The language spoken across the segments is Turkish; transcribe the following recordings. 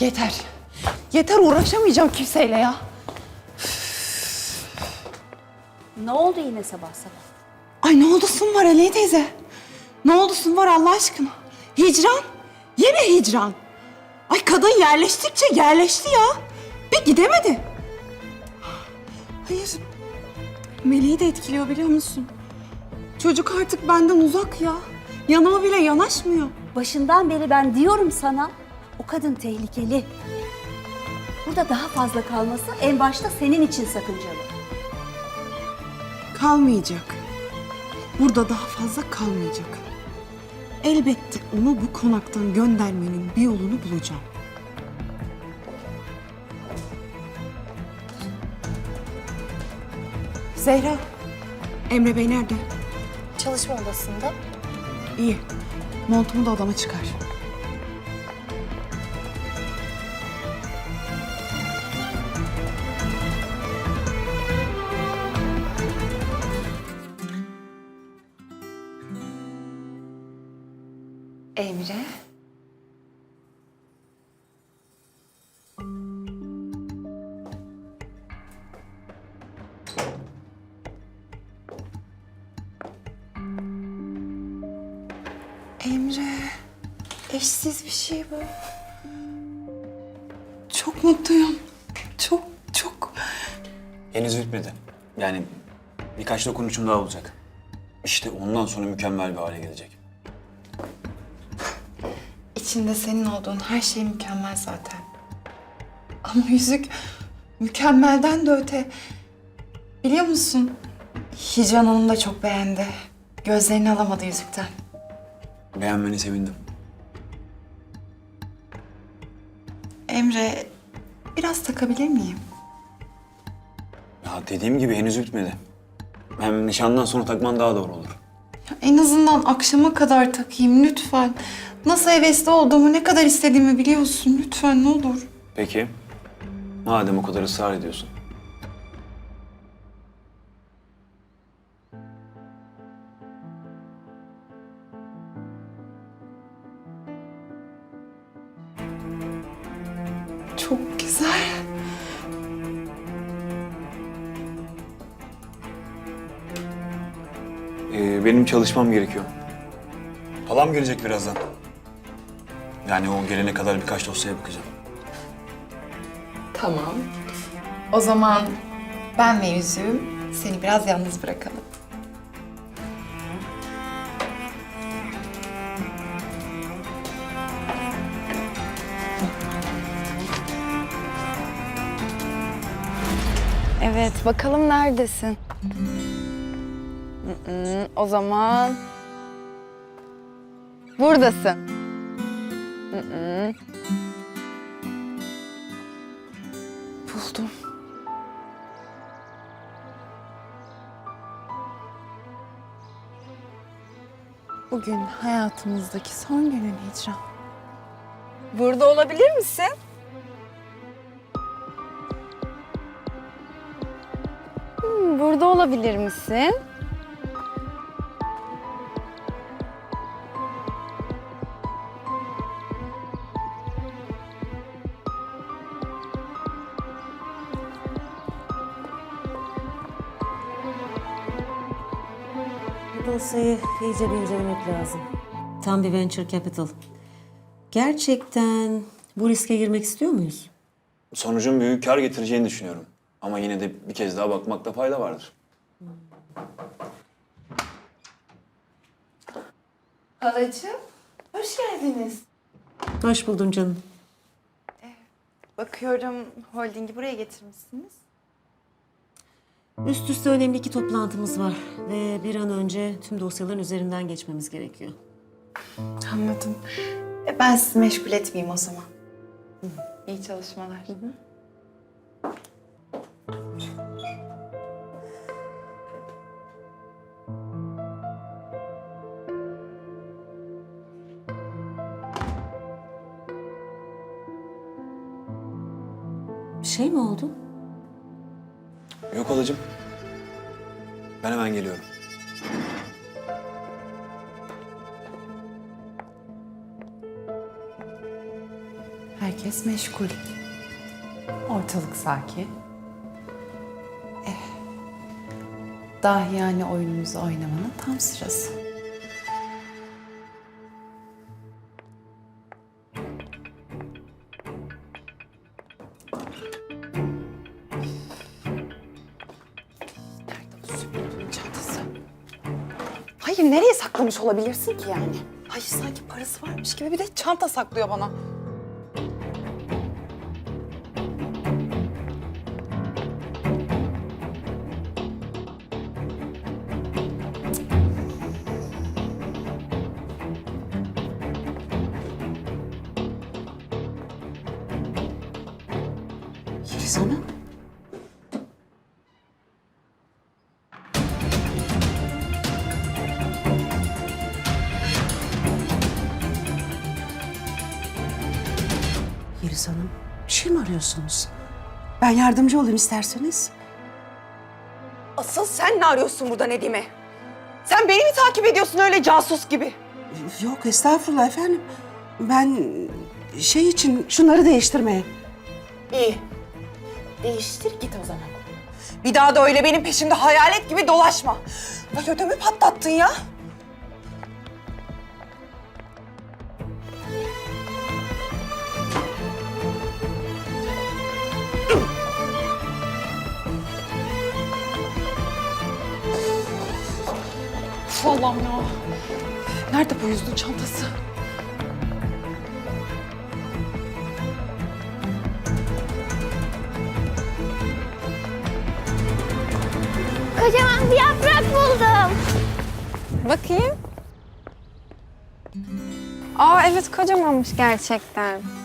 Yeter. Yeter uğraşamayacağım kimseyle ya. Ne oldu yine sabah sabah? Ay ne oldusun var Aliye teyze? Ne oldusun var Allah aşkına? Hicran. Yine hicran. Ay kadın yerleştikçe yerleşti ya. Bir gidemedi. Hayır. Meleği de etkiliyor biliyor musun? Çocuk artık benden uzak ya. Yanıma bile yanaşmıyor. Başından beri ben diyorum sana o kadın tehlikeli. Burada daha fazla kalması en başta senin için sakıncalı. Kalmayacak. Burada daha fazla kalmayacak. Elbette onu bu konaktan göndermenin bir yolunu bulacağım. Zehra, Emre Bey nerede? Çalışma odasında. İyi. Montumu da odama çıkar. Emre, eşsiz bir şey bu. Çok mutluyum. Çok, çok. Henüz bitmedi. Yani birkaç dokunuşum daha olacak. İşte ondan sonra mükemmel bir hale gelecek. İçinde senin olduğun her şey mükemmel zaten. Ama yüzük mükemmelden de öte. Biliyor musun? Hicran Hanım da çok beğendi. Gözlerini alamadı yüzükten. Beğenmeni sevindim. Emre, biraz takabilir miyim? Ya dediğim gibi henüz bitmedi. Hem nişandan sonra takman daha doğru olur. Ya en azından akşama kadar takayım lütfen. Nasıl hevesli olduğumu, ne kadar istediğimi biliyorsun. Lütfen ne olur. Peki. Madem o kadar ısrar ediyorsun. Çalışmam gerekiyor. Halam gelecek birazdan. Yani o gelene kadar birkaç dosyaya bakacağım. Tamam. O zaman ben ve yüzüğüm seni biraz yalnız bırakalım. Evet, bakalım neredesin? Mm-mm, o zaman... Buradasın. Mm-mm. Buldum. Bugün hayatımızdaki son günün Hicran. Burada olabilir misin? Hmm, burada olabilir misin? Bu dosyayı iyice bir incelemek lazım. Tam bir venture capital. Gerçekten bu riske girmek istiyor muyuz? Sonucun büyük kar getireceğini düşünüyorum. Ama yine de bir kez daha bakmakta fayda vardır. Halacığım, hoş geldiniz. Hoş buldum canım. Bakıyorum holdingi buraya getirmişsiniz. Üst üste önemli iki toplantımız var ve bir an önce tüm dosyaların üzerinden geçmemiz gerekiyor. Anladım. E, ben sizi meşgul etmeyeyim o zaman. İyi çalışmalar. Bir şey mi oldu? Yok halacığım. Ben hemen geliyorum. Herkes meşgul. Ortalık sakin. Eh, dahiyane oyunumuzu oynamanın tam sırası. Saklamış olabilirsin ki yani? Ay sanki parası varmış gibi bir de çanta saklıyor bana. Yeliz Hanım, bir şey mi arıyorsunuz? Ben yardımcı olayım isterseniz. Asıl sen ne arıyorsun burada Nedim'e? Sen beni mi takip ediyorsun öyle casus gibi? Yok estağfurullah efendim. Ben şey için şunları değiştirmeye. İyi. Değiştir git o zaman. Bir daha da öyle benim peşimde hayalet gibi dolaşma. Ay ödümü patlattın ya. Uf Allah'ım ya. Nerede bu yüzlü çantası? Kocaman bir yaprak buldum. Bakayım. Aa evet kocamanmış gerçekten.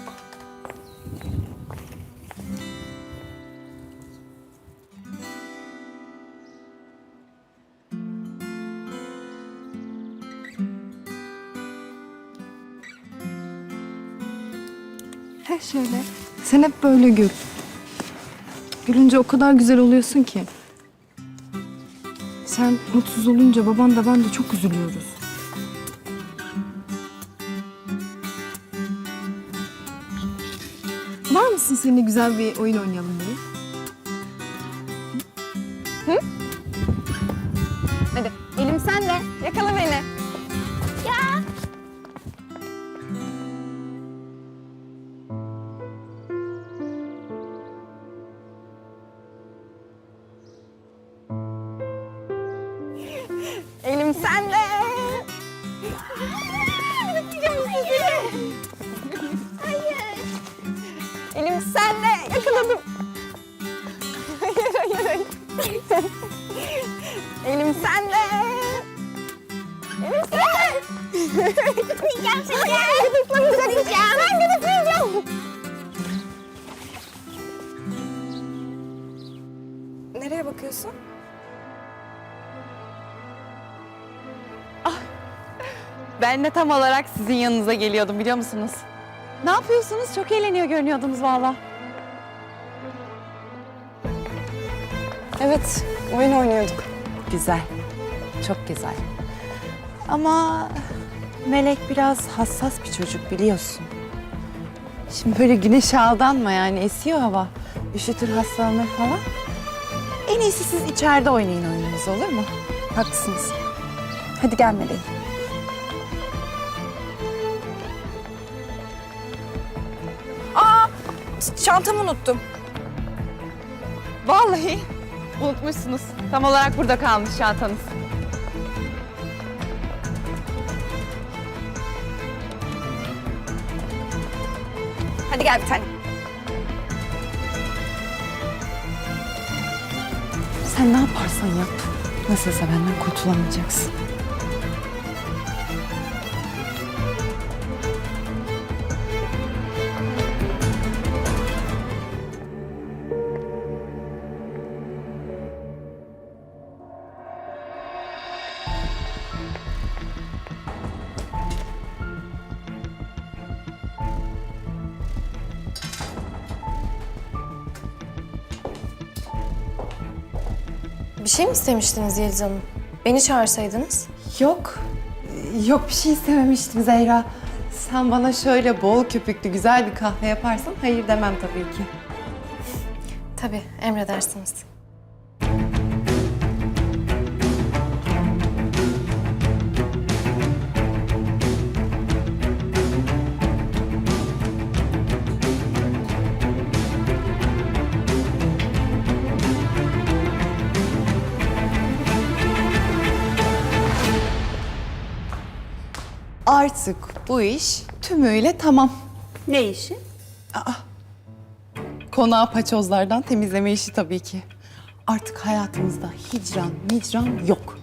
Şöyle. Sen hep böyle gül. Gülünce o kadar güzel oluyorsun ki. Sen mutsuz olunca baban da ben de çok üzülüyoruz. Var mısın seninle güzel bir oyun oynayalım diye? Hadi elim sende. Yakala beni. Sende. Yakaladım. Hayır, hayır, hayır. Elim sende. Elim sende. Gıdıklayacağım seni. Gıdıklamayacağım. Ben gıdıklayacağım. Nereye bakıyorsun? Ben de tam olarak sizin yanınıza geliyordum biliyor musunuz? Ne yapıyorsunuz? Çok eğleniyor görünüyordunuz valla. Evet, oyun oynuyorduk. Güzel. Çok güzel. Ama Melek biraz hassas bir çocuk biliyorsun. Şimdi böyle güneşe aldanma yani esiyor hava. Üşütür hastalanır falan. En iyisi siz içeride oynayın oyununuzu olur mu? Haklısınız. Hadi gel Meleğim. Çantamı unuttum. Vallahi unutmuşsunuz. Tam olarak burada kalmış çantanız. Hadi gel bir tane. Sen ne yaparsan yap. Nasılsa benden kurtulamayacaksın. Şey mi istemiştiniz Yeliz Hanım? Beni çağırsaydınız. Yok. Yok bir şey istememiştim Zehra. sen bana şöyle bol köpüklü güzel bir kahve yaparsan hayır demem tabii ki. Tabii, emredersiniz. Artık bu iş tümüyle tamam. Ne işi? Konağı paçozlardan temizleme işi tabii ki. Artık hayatımızda hicran, micran yok.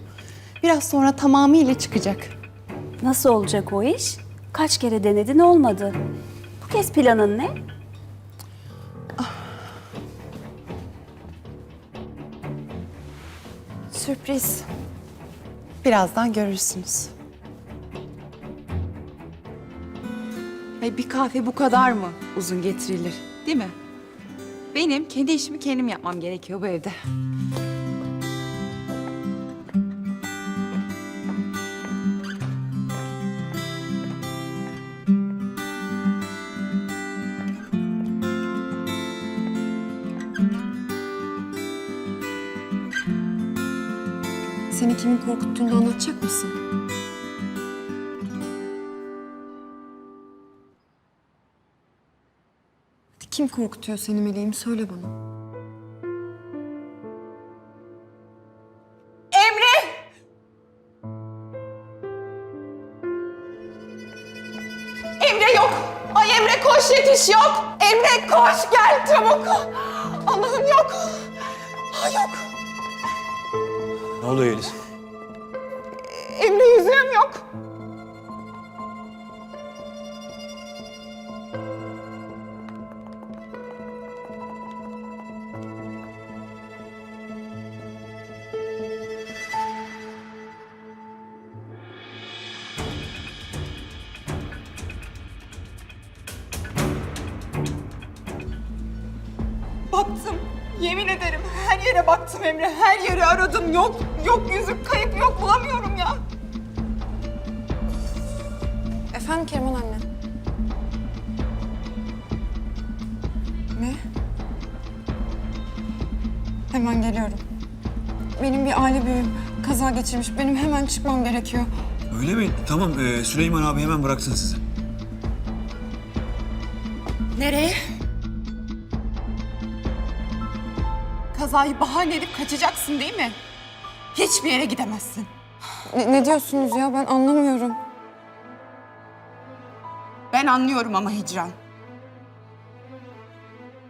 Biraz sonra tamamıyla çıkacak. Nasıl olacak o iş? Kaç kere denedin olmadı. Bu kez planın ne? Sürpriz. Birazdan görürsünüz. Ay bir kahve bu kadar mı uzun getirilir? Değil mi? Benim kendi işimi kendim yapmam gerekiyor bu evde. Seni kimin korkuttuğunu anlatacak mısın? Kim korkutuyor seni meleğim? Söyle bana. Emre yok. Ay Emre koş yetiş yok. Emre koş gel çabuk. Allah'ım yok. Ay yok. Ne oluyor Yeliz? Emre yüzüğüm yok. Baktım Emre. Her yeri aradım. Yok, yok yüzük kayıp yok bulamıyorum ya. Efendim Keriman anne. Ne? Hemen geliyorum. Benim bir aile büyüğüm kaza geçirmiş. Benim hemen çıkmam gerekiyor. Öyle mi? Tamam ee, Süleyman abi hemen bıraksın sizi. Nereye? Kazayı bahane edip kaçacaksın değil mi? Hiçbir yere gidemezsin. Ne, ne diyorsunuz ya? Ben anlamıyorum. Ben anlıyorum ama Hicran.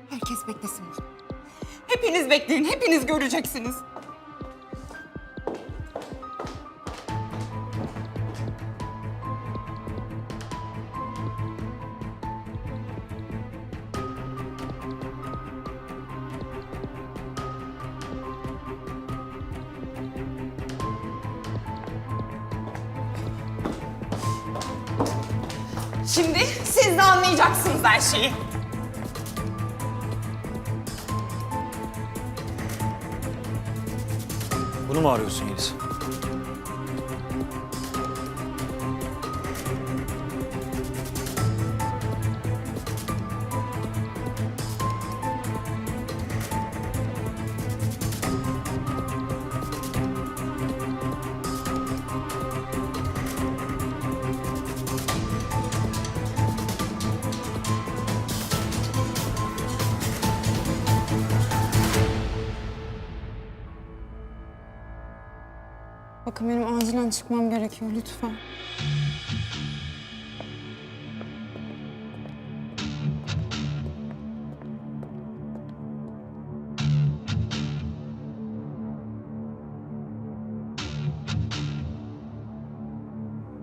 Herkes beklesin burada. Hepiniz bekleyin, hepiniz göreceksiniz. Şimdi siz de anlayacaksınız her şeyi. Bunu mu arıyorsun Yeliz? Bakın benim acilen çıkmam gerekiyor lütfen.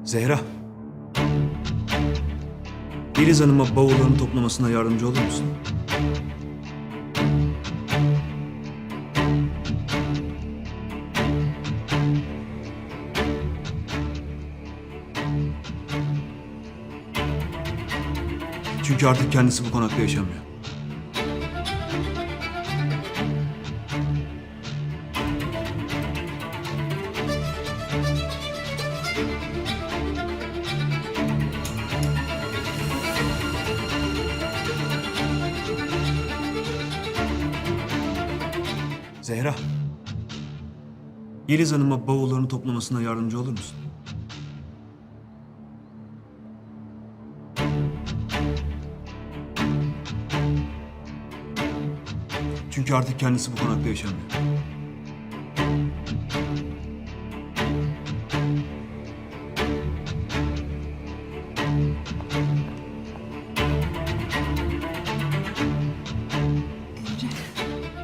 Zehra. Yeliz Hanım'a bavullarını toplamasına yardımcı olur musun? Çünkü artık kendisi bu konakta yaşamıyor. Zehra. Yeliz Hanım'a bavullarını toplamasına yardımcı olur musun? Çünkü artık kendisi bu konakta yaşamıyor.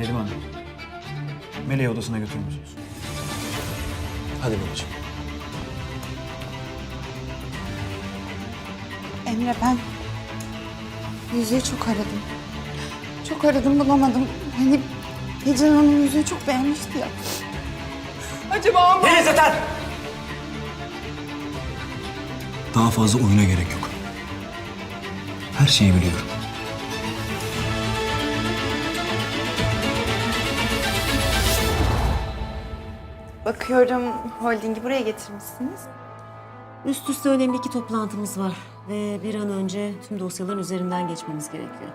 Neriman Hanım. Meleği odasına götürür müsünüz? Hadi babacığım. Emre ben yüzüğü çok aradım. Çok aradım bulamadım. Hani Hicran Hanım yüzüğü çok beğenmişti ya. Acaba mı? Daha fazla oyuna gerek yok. Her şeyi biliyorum. Bakıyorum holdingi buraya getirmişsiniz. Üst üste önemli iki toplantımız var ve bir an önce tüm dosyaların üzerinden geçmemiz gerekiyor.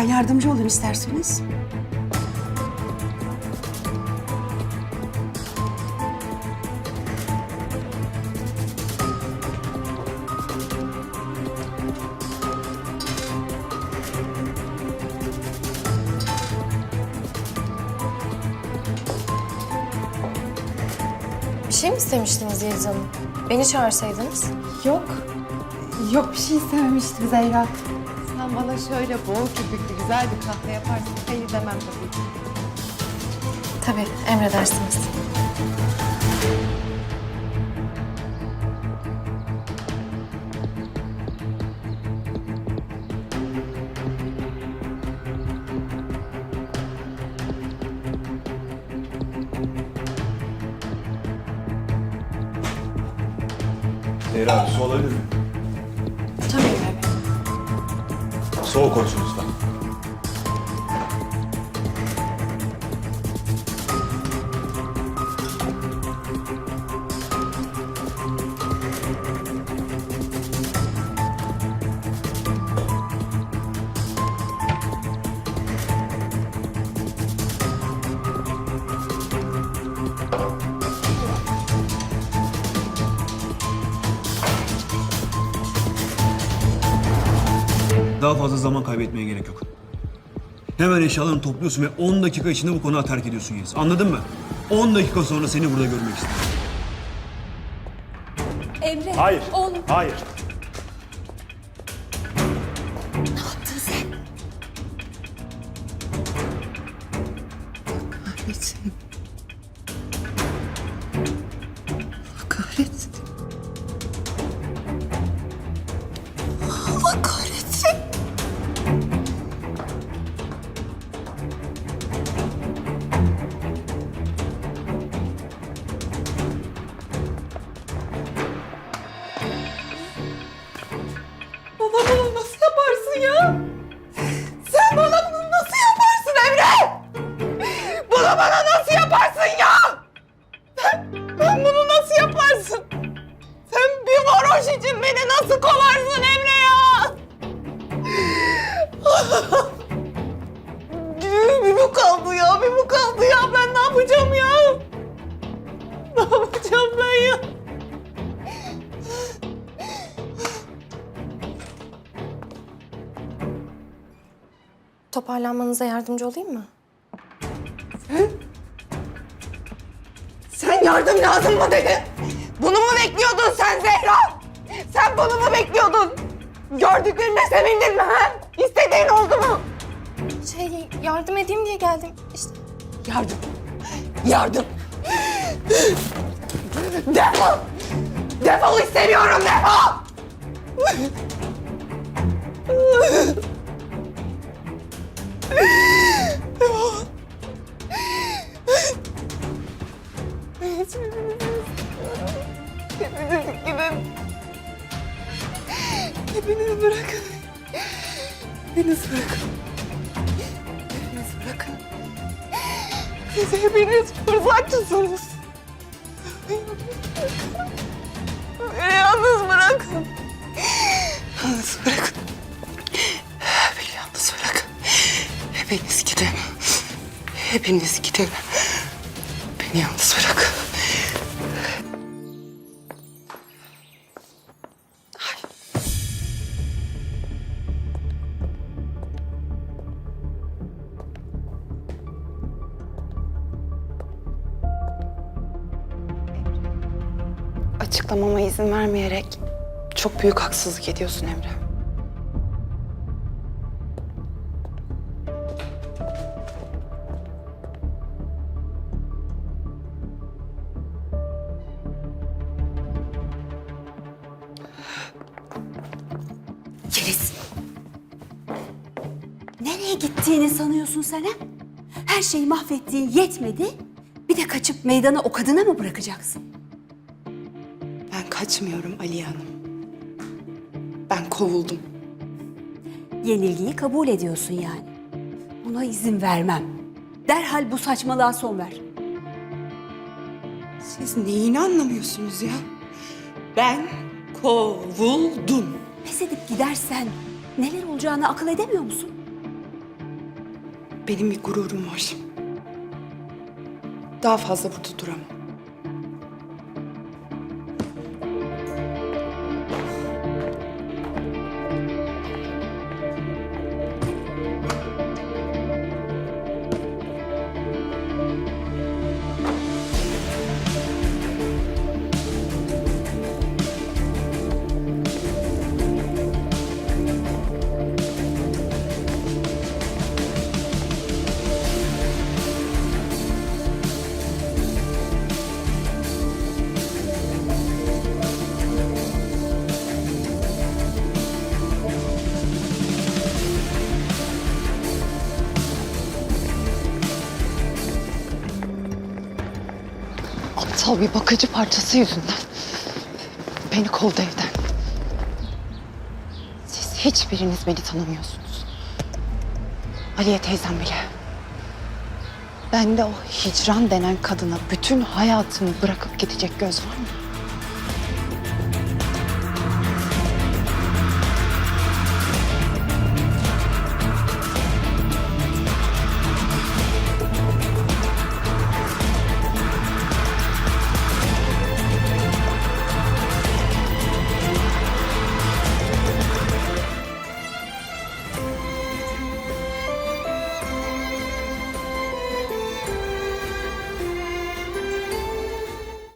Ben yardımcı olayım isterseniz. Bir şey mi istemiştiniz Yeliz Hanım? Beni çağırsaydınız. Yok. Yok bir şey istememiştim Zehra. Sen bana şöyle bol köpüklü güzel bir kahve yaparsın. Hayır demem tabii ki. Tabii, emredersiniz. Zehra abi su olabilir mi? Soğuk olsun lütfen. Daha fazla zaman kaybetmeye gerek yok. Hemen eşyalarını topluyorsun ve 10 dakika içinde bu konağı terk ediyorsun Yeliz. Anladın mı? 10 dakika sonra seni burada görmek istiyorum. Emre, Hayır. oğlum. Hayır. Yardımcı olayım mı? Sen yardım lazım mı dedi? Bunu mu bekliyordun sen Zehra? Sen bunu mu bekliyordun? Gördüklerine sevindin mi ha? İstediğin oldu mu? Şey, yardım edeyim diye geldim. İşte Yardım. Yardım. Defol. Defol istemiyorum defol. Devam. Evet, hepiniz gidin. Hepiniz bırakın. Hepiniz bırakın. Hepiniz bırakın. Siz hepiniz fırsatçısınız. Beni yalnız bırakın. Yalnız bırakın. Hepiniz gidin. Hepiniz gidin. Beni yalnız bırakın. Açıklamama izin vermeyerek çok büyük haksızlık ediyorsun Emre. Yeliz. Nereye gittiğini sanıyorsun sen ha? Her şeyi mahvettiğin yetmedi. Bir de kaçıp meydana o kadına mı bırakacaksın? Ben kaçmıyorum Aliye Hanım. Ben kovuldum. Yenilgiyi kabul ediyorsun yani. Buna izin vermem. Derhal bu saçmalığa son ver. Siz neyini anlamıyorsunuz ya? Ben kovuldum. Pes edip gidersen neler olacağını akıl edemiyor musun? Benim bir gururum var. Daha fazla burada duramam. Aptal bir bakıcı parçası yüzünden. Beni kovdu evden. Siz hiçbiriniz beni tanımıyorsunuz. Aliye teyzem bile. Bende o hicran denen kadına bütün hayatını bırakıp gidecek göz var mı?